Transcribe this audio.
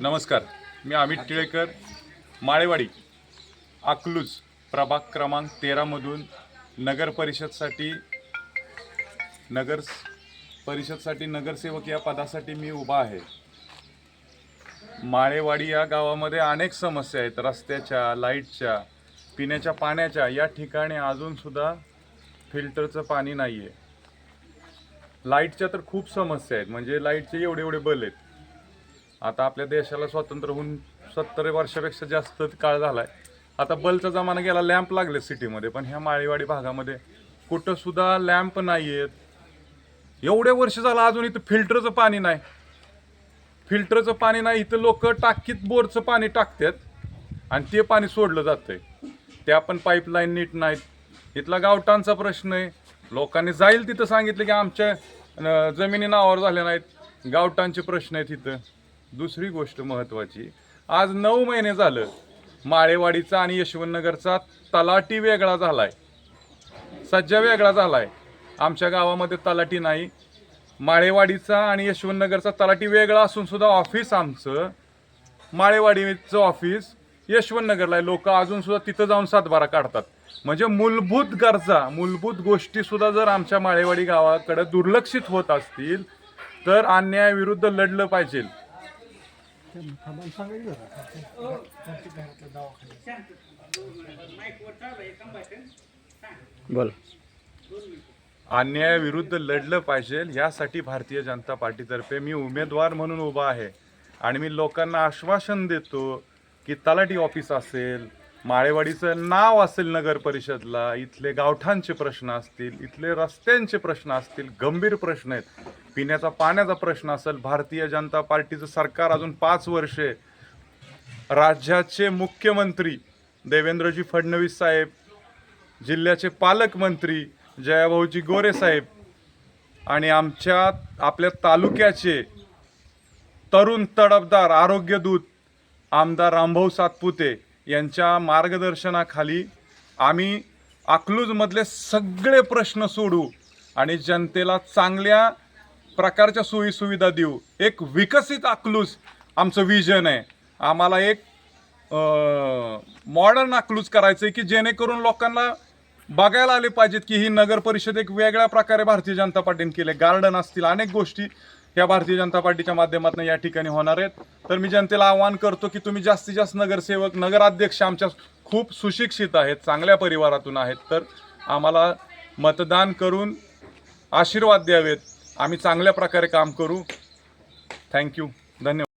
नमस्कार मी अमित टिळेकर माळेवाडी अकलूज प्रभाग क्रमांक तेरामधून नगर परिषदसाठी नगर परिषदसाठी नगरसेवक या पदासाठी मी उभा आहे. माळेवाडी या गावामध्ये अनेक समस्या आहेत. रस्त्याच्या लाईटच्या पिण्याच्या पाण्याच्या या ठिकाणी अजूनसुद्धा फिल्टरचं पाणी नाही आहे लाईटच्या तर खूप समस्या आहेत. म्हणजे लाईटचे एवढे एवढे बल आहेत. आता आपल्या देशाला स्वातंत्र्य होऊन सत्तर वर्षापेक्षा जास्त काळ झालाय. आता बल्बचा जमाना गेला लॅम्प लागले सिटीमध्ये पण ह्या माळीवाडी भागामध्ये कुठं सुद्धा लॅम्प नाही आहेत एवढे वर्ष झालं अजून इथं फिल्टरचं पाणी नाही. फिल्टरचं पाणी नाही इथं लोक टाकीत बोरचं पाणी टाकतात आणि ते पाणी सोडलं जातंय. त्या पण पाईपलाईन नीट नाहीत. इथला गावटांचा प्रश्न आहे. लोकांनी जाईल तिथं सांगितलं की आमच्या जमिनी नावावर झाल्या नाहीत. गावटांचे प्रश्न आहेत इथं. दुसरी गोष्ट महत्त्वाची आज नऊ महिने झालं माळेवाडीचा आणि यशवंतनगरचा तलाटी वेगळा झाला आहे सज्जा वेगळा झाला आहे आमच्या गावामध्ये तलाटी नाही. माळेवाडीचा आणि यशवंतनगरचा तलाटी वेगळा असून सुद्धा ऑफिस आमचं माळेवाडीचं ऑफिस यशवंतनगरला आहे. लोक अजूनसुद्धा तिथं जाऊन सातबारा काढतात. म्हणजे मूलभूत गरजा मूलभूत गोष्टीसुद्धा जर आमच्या माळेवाडी गावाकडं दुर्लक्षित होत असतील तर अन्यायाविरुद्ध लढलं पाहिजे. बोल. अन्यायाविरुद्ध लढलं पाहिजे यासाठी भारतीय जनता पार्टीतर्फे मी उमेदवार म्हणून उभा आहे. आणि मी लोकांना आश्वासन देतो की तलाठी ऑफिस असेल माळेवाडीचं नाव असेल नगर परिषदला इथले गावठांचे प्रश्न असतील इथले रस्त्यांचे प्रश्न असतील गंभीर प्रश्न आहेत. पिण्याचा पाण्याचा प्रश्न असेल भारतीय जनता पार्टीचं सरकार अजून पाच वर्षे. राज्याचे मुख्यमंत्री देवेंद्रजी फडणवीस साहेब जिल्ह्याचे पालकमंत्री जयाभाऊजी गोरे साहेब आणि आमच्या आपल्या तालुक्याचे तरुण तडफदार आरोग्यदूत आमदार रामभाऊ सातपुते यांच्या मार्गदर्शनाखाली आम्ही अकलूजमधले सगळे प्रश्न सोडू आणि जनतेला चांगल्या प्रकारच्या सोयीसुविधा देऊ. एक विकसित अकलूज आमचं विजन आहे. आम्हाला एक मॉडर्न अकलूज करायचं आहे की जेणेकरून लोकांना बघायला आले पाहिजेत की ही नगर परिषद एक वेगळ्या प्रकारे भारतीय जनता पार्टीने केले. गार्डन असतील अनेक गोष्टी या भारतीय जनता पार्टीच्या माध्यमातून या ठिकाणी होणार आहेत. तर मी जनतेला आवाहन करतो की तुम्ही जास्तीत जास्त नगरसेवक नगराध्यक्ष आमच्या खूप सुशिक्षित आहेत चांगल्या परिवारातून आहेत. तर आम्हाला मतदान करून आशीर्वाद द्यावेत. आम्ही चांगल्या प्रकारे काम करू. थँक्यू धन्यवाद.